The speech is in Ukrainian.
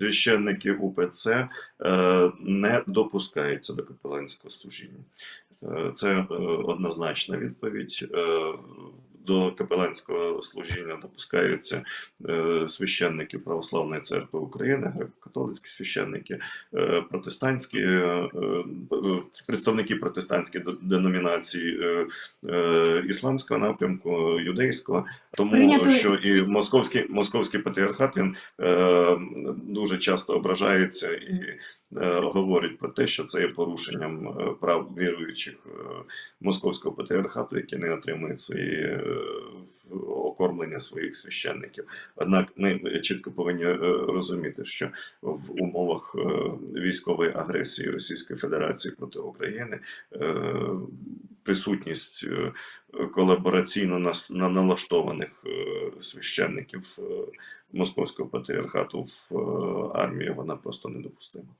священники УПЦ е, не допускаються до капеланського служіння. Е, Це е, однозначна відповідь. До капеланського служіння допускаються е, священники Православної церкви України, греко-католицькі священники, е, протестантські е, представники протестантських деномінацій ісламського напрямку, юдейського, тому Прийнято- що і московський московський патріархат він дуже часто ображається і говорить про те, що це є порушенням прав віруючих московського патріархату, які не отримують свої окормлення своїх священників. Однак ми чітко повинні е, розуміти, що в умовах е, військової агресії Російської Федерації проти України е, присутність е, колабораційно налаштованих е, священників е, московського патріархату в е, армії вона просто недопустима.